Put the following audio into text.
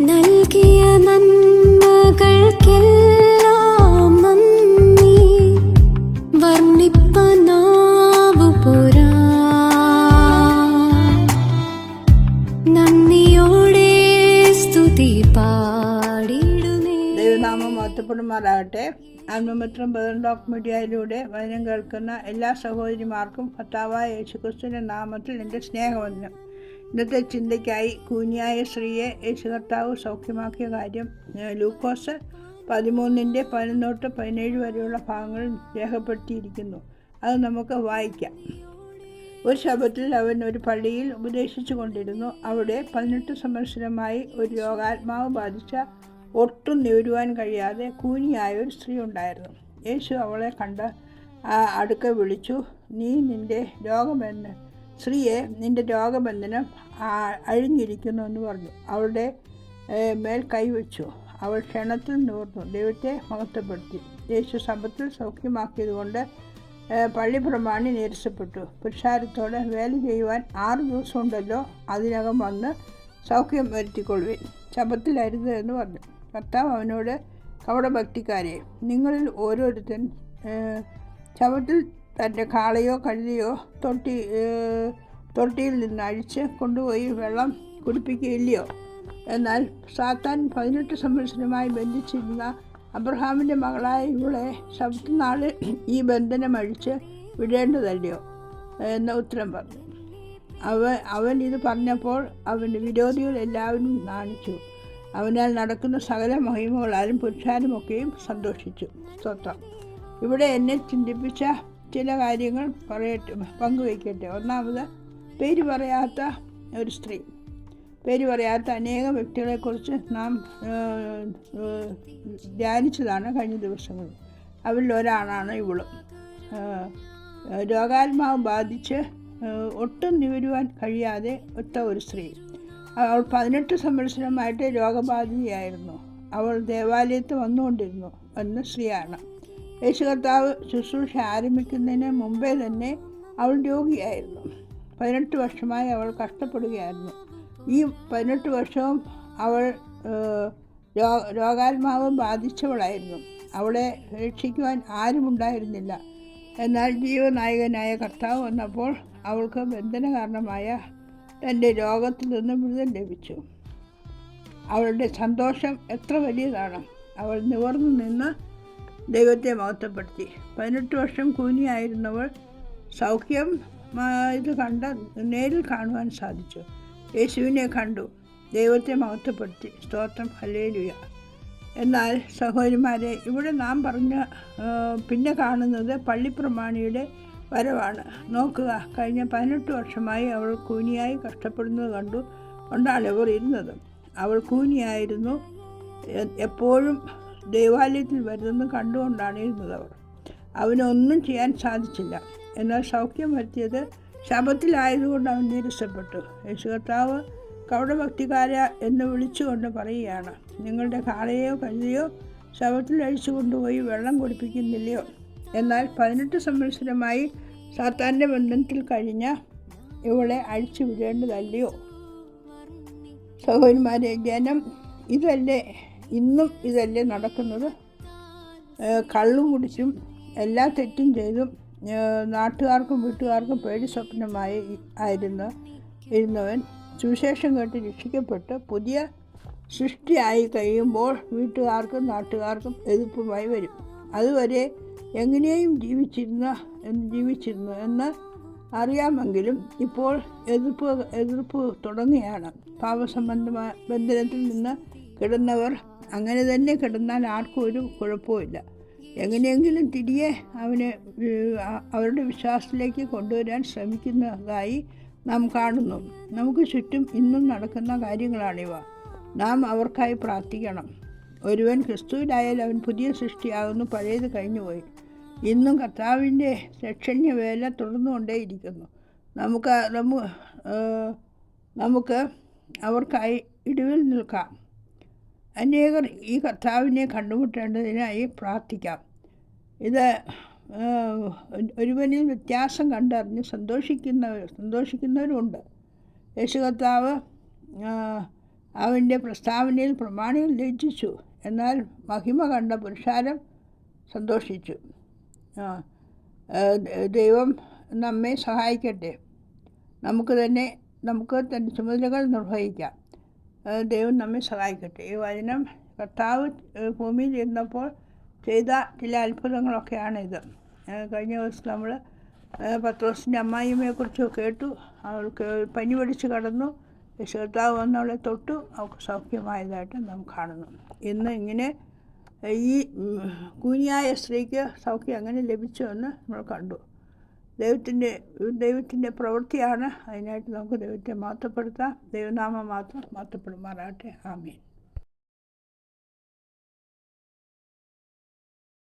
നൽകിയ നന്മകൾക്കെല്ലാം നന്ദി. വർണിപ്പനാവു പുരാ. നന്ദിയോടെ സ്തുതി പാടിടുമേ ദൈവനാമം മഹത്വപ്പെടുമാറാകട്ടെ ആത്മമിത്രം ബദൻഡോക്ക് മീഡിയയിലൂടെ വചനം കേൾക്കുന്ന എല്ലാ സഹോദരിമാർക്കും കർത്താവായ യേശുക്രിസ്തുവിന്റെ നാമത്തിൽ എന്റെ സ്നേഹവന്ദനം. ഇന്നത്തെ ചിന്തയ്ക്കായി കൂനിയായ സ്ത്രീയെ യേശു കർത്താവ് സൗഖ്യമാക്കിയ കാര്യം ലൂക്കോസ് പതിമൂന്നിന്റെ പതിനൊട്ട് പതിനേഴ് വരെയുള്ള ഭാഗങ്ങൾ രേഖപ്പെടുത്തിയിരിക്കുന്നു. അത് നമുക്ക് വായിക്കാം. ഒരു ശബത്തിൽ അവൻ ഒരു പള്ളിയിൽ ഉപദേശിച്ചു കൊണ്ടിരുന്നു. അവിടെ പതിനെട്ട് സംവത്സരമായി ഒരു രോഗാത്മാവ് ബാധിച്ച ഒട്ടും നിവരുവാൻ കഴിയാതെ കൂനിയായ ഒരു സ്ത്രീ ഉണ്ടായിരുന്നു. യേശു അവളെ കണ്ട് അടുക്ക വിളിച്ചു നീ നിന്റെ രോഗമെന്ന് സ്ത്രീയെ നിന്റെ രോഗബന്ധനം അഴിഞ്ഞിരിക്കുന്നു എന്ന് പറഞ്ഞു. അവളുടെ മേൽ കൈവച്ചു അവൾ ക്ഷണത്തിൽ നിവർന്നു ദൈവത്തെ മഹത്വപ്പെടുത്തി. യേശു സമ്പത്തിൽ സൗഖ്യമാക്കിയതുകൊണ്ട് പള്ളി പ്രമാണി നിരസപ്പെട്ടു. പുരുഷാരത്തോടെ വേല ചെയ്യുവാൻ ആറ് ദിവസം ഉണ്ടല്ലോ അതിനകം വന്ന് സൗഖ്യം വരുത്തിക്കൊള്ളുവിൻ. ശബത്തിലരുത് എന്ന് പറഞ്ഞു. കർത്താവ് അവനോട് കവടഭക്തിക്കാരെ നിങ്ങളിൽ ഓരോരുത്തൻ ശബത്തിൽ തന്റെ കാളയോ കഴുതയോ തൊട്ടി തൊട്ടിയിൽ നിന്ന് അഴിച്ച് കൊണ്ടുപോയി വെള്ളം കുടിപ്പിക്കുകയില്ലയോ? എന്നാൽ സാത്താൻ പതിനെട്ട് സംവത്സരമായി ബന്ധിച്ചിരുന്ന അബ്രഹാമിന്റെ മകളായ ഇവളെ ശബ്ദനാൾ ഈ ബന്ധനം അഴിച്ച് വിടേണ്ടതല്ലയോ എന്ന ഉത്തരം പറഞ്ഞു. അവൻ അവൻ ഇത് പറഞ്ഞപ്പോൾ അവന്റെ വിരോധികൾ എല്ലാവരും നാണിച്ചു. അവനാൽ നടക്കുന്ന സകല മഹിമകളാലും പുരുഷാരുമൊക്കെയും സന്തോഷിച്ചു. സ്തോത്രം. ഇവിടെ എന്നെ ചിന്തിപ്പിച്ച ചില കാര്യങ്ങൾ പറയട്ടെ പങ്കുവയ്ക്കട്ടെ. ഒന്നാമത് പേര് പറയാത്ത ഒരു സ്ത്രീ. പേര് പറയാത്ത അനേകം വ്യക്തികളെക്കുറിച്ച് നാം ധ്യാനിച്ചതാണ് കഴിഞ്ഞ ദിവസങ്ങളിൽ. അവരിൽ ഒരാളാണ് ഇവളും. രോഗാത്മാവ് ബാധിച്ച് ഒട്ടും നിവരുവാൻ കഴിയാതെ ഒത്ത ഒരു സ്ത്രീ. അവൾ പതിനെട്ട് സംവത്സരമായിട്ട് രോഗബാധിതയായിരുന്നു. അവൾ ദേവാലയത്ത് വന്നുകൊണ്ടിരുന്നു എന്ന സ്ത്രീയാണ്. യേശു കർത്താവ് ശുശ്രൂഷ ആരംഭിക്കുന്നതിന് മുമ്പേ തന്നെ അവൾ രോഗിയായിരുന്നു. പതിനെട്ട് വർഷമായി അവൾ കഷ്ടപ്പെടുകയായിരുന്നു. ഈ പതിനെട്ട് വർഷവും അവൾ രോഗാത്മാവ് ബാധിച്ചവളായിരുന്നു. അവളെ രക്ഷിക്കുവാൻ ആരുമുണ്ടായിരുന്നില്ല. എന്നാൽ ജീവനായകനായ കർത്താവ് വന്നപ്പോൾ അവൾക്ക് ബന്ധന കാരണമായ തന്റെ രോഗത്തിൽ നിന്ന് വിടുതൽ ലഭിച്ചു. അവളുടെ സന്തോഷം എത്ര വലിയതാണ്. അവൾ നിവർന്നു നിന്ന് ദൈവത്തെ മഹത്വപ്പെടുത്തി. പതിനെട്ട് വർഷം കൂനിയായിരുന്നവൾ സൗഖ്യം ഇത് കണ്ട നേരിൽ കാണുവാൻ സാധിച്ചു. യേശുവിനെ കണ്ടു ദൈവത്തെ മഹത്വപ്പെടുത്തി. സ്തോത്രം ഹലേലുയ എന്നാൽ സഹോദരിമാരെ ഇവിടെ നാം പറഞ്ഞ പിന്നെ കാണുന്നത് പള്ളിപ്രമാണിയുടെ വരവാണ്. നോക്കുക കഴിഞ്ഞ പതിനെട്ട് വർഷമായി അവൾ കൂനിയായി കഷ്ടപ്പെടുന്നത് കണ്ടു കൊണ്ടാണ് ഇവർ ഇരുന്നത്. അവൾ കൂനിയായിരുന്നു എപ്പോഴും ദേവാലയത്തിൽ വരുന്നത് കണ്ടുകൊണ്ടാണ് ഇരുന്നത് അവർ അവനൊന്നും ചെയ്യാൻ സാധിച്ചില്ല. എന്നാൽ സൗഖ്യം വരുത്തിയത് ശബത്തിലായതുകൊണ്ട് അവൻ നിരസപ്പെട്ടു. യേശു കർത്താവ് കൗടഭക്തിക്കാര എന്ന് വിളിച്ചുകൊണ്ട് പറയുകയാണ് നിങ്ങളുടെ കാളയോ കഴുതയോ ശവത്തിൽ അഴിച്ചു കൊണ്ടുപോയി വെള്ളം കുടിപ്പിക്കുന്നില്ലയോ? എന്നാൽ പതിനെട്ട് സംവത്സരമായി സാത്താന്റെ ബന്ധനത്തിൽ കഴിഞ്ഞ ഇവളെ അഴിച്ചു വിടേണ്ടതല്ലയോ? സഹോദരന്മാരെ ജനം ഇതല്ലേ? ഇന്നും ഇതല്ലേ നടക്കുന്നത്. കള്ളും കുടിച്ചും എല്ലാ തെറ്റും ചെയ്തും നാട്ടുകാർക്കും വീട്ടുകാർക്കും പേടി സ്വപ്നമായി ആയിരുന്ന ഇരുന്നവൻ. സുവിശേഷം കേട്ട് രക്ഷിക്കപ്പെട്ട് പുതിയ സൃഷ്ടിയായി കഴിയുമ്പോൾ വീട്ടുകാർക്കും നാട്ടുകാർക്കും എതിർപ്പുമായി വരും. അതുവരെ എങ്ങനെയും ജീവിച്ചിരുന്ന ജീവിച്ചിരുന്നു എന്ന് അറിയാമെങ്കിലും ഇപ്പോൾ എതിർപ്പ് എതിർപ്പ് തുടങ്ങുകയാണ്. പാപസംബന്ധമായ ബന്ധനത്തിൽ നിന്ന് കിടന്നവർ അങ്ങനെ തന്നെ കിടന്നാൽ ആർക്കും ഒരു കുഴപ്പമില്ല എങ്ങനെയെങ്കിലും തിരികെ അവനെ അവരുടെ വിശ്വാസത്തിലേക്ക് കൊണ്ടുവരാൻ ശ്രമിക്കുന്നതായി നാം കാണുന്നു. നമുക്ക് ചുറ്റും ഇന്നും നടക്കുന്ന കാര്യങ്ങളാണിവ. നാം അവർക്കായി പ്രാർത്ഥിക്കണം. ഒരുവൻ ക്രിസ്തുവിലായാൽ അവൻ പുതിയ സൃഷ്ടിയാകുന്നു പഴയത് കഴിഞ്ഞുപോയി. ഇന്നും കർത്താവിന്റെ രക്ഷണ്യ വേല തുടർന്നുകൊണ്ടേയിരിക്കുന്നു. നമുക്ക് നമുക്ക് അവർക്കായി ഇടിവിൽ നിൽക്കാം. അനേകർ ഈ കർത്താവിനെ കണ്ടുമുട്ടേണ്ടതിനായി പ്രാർത്ഥിക്കാം. ഇത് ഒരുവനിൽ വ്യത്യാസം കണ്ടറിഞ്ഞ് സന്തോഷിക്കുന്നവർ സന്തോഷിക്കുന്നവരുമുണ്ട് യേശു കർത്താവ് അവന്റെ പ്രസ്താവനയിൽ പ്രമാണികൾ ലജ്ജിച്ചു എന്നാൽ മഹിമ കണ്ട പുരുഷാരം സന്തോഷിച്ചു. ദൈവം നമ്മെ സഹായിക്കട്ടെ. നമുക്ക് തന്നെ നമുക്ക് തന്റെ ചുമതലകൾ നിർവഹിക്കാം. ദൈവം നമ്മെ സഹായിക്കട്ടെ. ഈ വചനം കർത്താവ് ഭൂമിയിൽ ഇരുന്നപ്പോൾ ചെയ്ത ചില അത്ഭുതങ്ങളൊക്കെയാണിത്. ഇത് കഴിഞ്ഞ ദിവസം നമ്മൾ പത്രോസിന്റെ അമ്മായിമ്മയെക്കുറിച്ച് കേട്ടു. അവൾക്ക് പനി പിടിച്ച് കടന്നു. കർത്താവ് വന്ന് അവളെ തൊട്ടു. അവൾക്ക് സൗഖ്യമായതായിട്ട് നാം കാണുന്നു. ഇന്ന് ഇങ്ങനെ ഈ കൂനിയായ സ്ത്രീക്ക് സൗഖ്യം അങ്ങനെ ലഭിച്ചു എന്ന് നമ്മൾ കണ്ടു. ദൈവത്തിന്റെ ദൈവത്തിന്റെ പ്രവൃത്തിയാണ്. അതിനായിട്ട് നമുക്ക് ദൈവത്തെ മാറ്റപ്പെടുത്താം ദൈവനാമം മാത്രം മാറ്റപ്പെടുമാറാട്ടെ ആമീൻ.